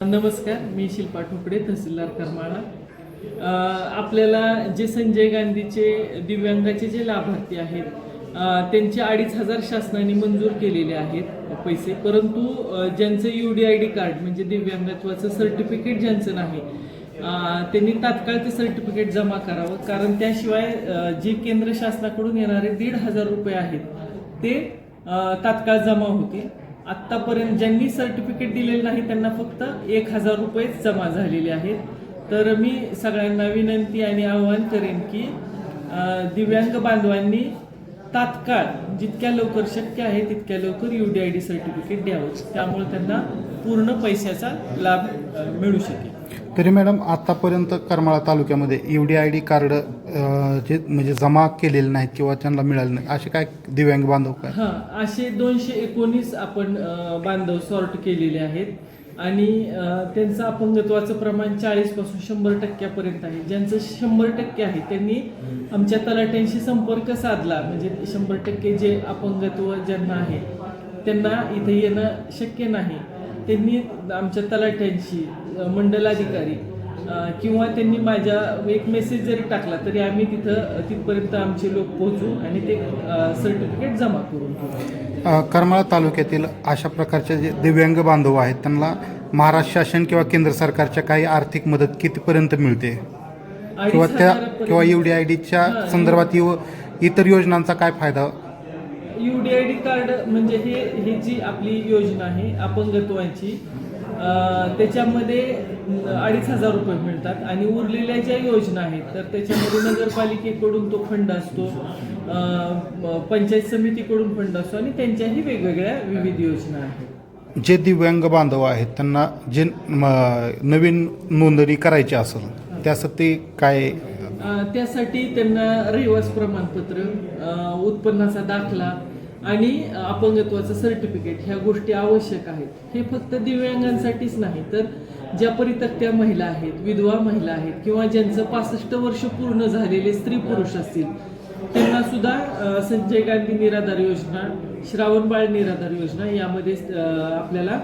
नमस्कार मी शिल्पा ठोकडे तहसीलदार करमाळा. आपल्याला जे संजय गांधीचे दिव्यांगाचे जे लाभार्थी आहेत त्यांचे अडीच हजार शासनाने मंजूर केलेले आहेत पैसे. परंतु ज्यांचं U D I D card म्हणजे दिव्यांगत्वाचं सर्टिफिकेट ज्यांचं नाही त्यांनी तात्काळ ते सर्टिफिकेट जमा करावं. कारण त्याशिवाय जे केंद्र शासनाकडून येणारे दीड हजार रुपये आहेत ते तात्काळ जमा होतील. आत्तापर्यंत ज्यांनी सर्टिफिकेट दिलेलं नाही त्यांना फक्त एक हजार रुपयेच जमा झालेले आहेत. तर मी सगळ्यांना विनंती आणि आवाहन करेन की दिव्यांग बांधवांनी तात्काळ जितक्या लवकर शक्य आहे तितक्या लवकर U D I D certificate द्यावं. त्यामुळे त्यांना पूर्ण पैशाचा लाभ मिळू शकेल. तरी मॅडम आतापर्यंत करमाळा तालुक्यामध्ये U D I D card जे म्हणजे जमा केलेले नाहीत किंवा त्यांना मिळाले नाही असे काय दिव्यांग बांधव काय? हां असे दोनशे एकोणीस आपण बांधव सॉर्ट केलेले आहेत. आणि त्यांचं अपंगत्वाचं प्रमाण चाळीसपासून शंभर टक्क्यापर्यंत आहे. ज्यांचं शंभर टक्के आहे त्यांनी आमच्या तलाट्यांशी संपर्क साधला. म्हणजे शंभर टक्के जे अपंगत्व ज्यांना आहे त्यांना इथे येणं शक्य नाही. त्यांनी आमच्या तलाट्यांशी मंडलाधिकारी किंवा त्यांनी माझ्या एक मेसेज जरी टाकला तरी आम्ही तिथं तिथपर्यंत आमचे लोक पोहोचू आणि ते सर्टिफिकेट जमा करून घेऊ करमाळा तालुक्यातील अशा प्रकारचे जे दिव्यांग बांधव आहेत त्यांना महाराष्ट्र शासन किंवा केंद्र सरकारच्या काही आर्थिक मदत कितीपर्यंत मिळते? किंवा त्या किंवा यू डी आय डीच्या संदर्भात इतर योजनांचा काय फायदा? U D I D card म्हणजे हे ही जी आपली योजना आहे अपंगत्वाची त्याच्यामध्ये अडीच हजार रुपये मिळतात आणि उरलेल्या ज्या योजना आहेत तर त्याच्यामध्ये नगरपालिकेकडून तो फंड असतो पंचायत समितीकडून फंड असतो आणि त्यांच्याही वेगवेगळ्या विविध योजना आहेत. जे दिव्यांग बांधव आहेत त्यांना जे नवीन नोंदणी करायची असेल त्यासाठी काय? त्यासाठी त्यांना रहिवास प्रमाणपत्र उत्पन्नाचा दाखला आणि अपंगत्वाचं सर्टिफिकेट ह्या गोष्टी आवश्यक आहेत. हे फक्त दिव्यांगांसाठीच नाही तर ज्या परितक्त्या महिला आहेत विधवा महिला आहेत किंवा ज्यांचं पासष्ट वर्ष पूर्ण झालेले स्त्री पुरुष असतील त्यांना सुद्धा संजय गांधी निराधार योजना श्रावणबाळ निराधार योजना यामध्ये आपल्याला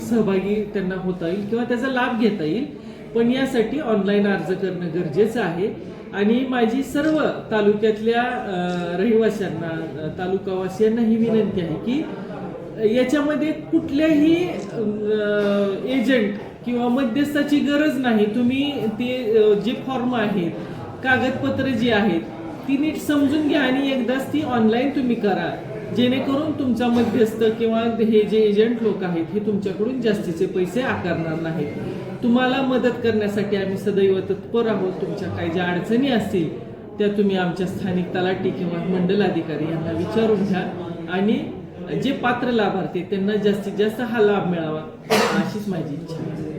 सहभागी त्यांना होता येईल किंवा त्याचा लाभ घेता येईल. पण यासाठी ऑनलाईन अर्ज करणं गरजेचं आहे. आणि माझी सर्व तालुक्यातल्या रहिवाशांना तालुकावासियांना ही विनंती आहे की याच्यामध्ये कुठल्याही एजंट किंवा मध्यस्थाची गरज नाही. तुम्ही ते जे फॉर्म आहेत कागदपत्र जी आहेत ती नीट समजून घ्या आणि एकदाच ती ऑनलाईन तुम्ही करा. जेणेकरून तुमचा मध्यस्थ किंवा हे जे एजंट लोक आहेत हे तुमच्याकडून जास्तीचे पैसे आकारणार नाहीत. तुम्हाला मदत करण्यासाठी आम्ही सदैव तत्पर आहोत. तुमच्या काही ज्या अडचणी असतील त्या तुम्ही आमच्या स्थानिक तलाठी किंवा मंडल अधिकारी यांना विचारून घ्या. आणि जे पात्र लाभार्थी त्यांना जास्तीत जास्त हा लाभ मिळावा अशीच माझी इच्छा आहे.